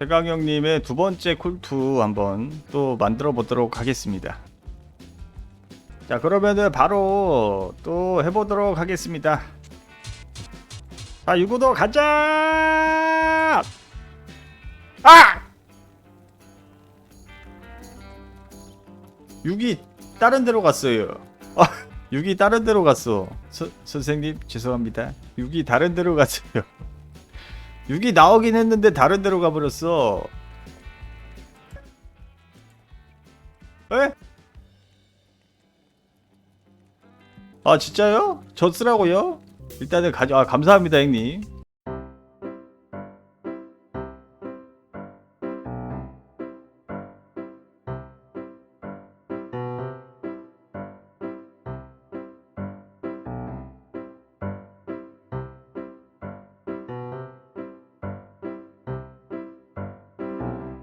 최강형님의 두 번째 콜투 한번 또 만들어 보도록 하겠습니다. 자 그러면은 바로 또 해보도록 하겠습니다. 자 유구도 가자! 아! 육이 다른 데로 갔어요. 아, 육이 다른 데로 갔어. 서, 선생님 죄송합니다. 육이 다른 데로 갔어요. 육이 나오긴 했는데 다른 데로 가버렸어. 에? 아 진짜요? 저 쓰라고요? 일단은 가져. 아 감사합니다 형님.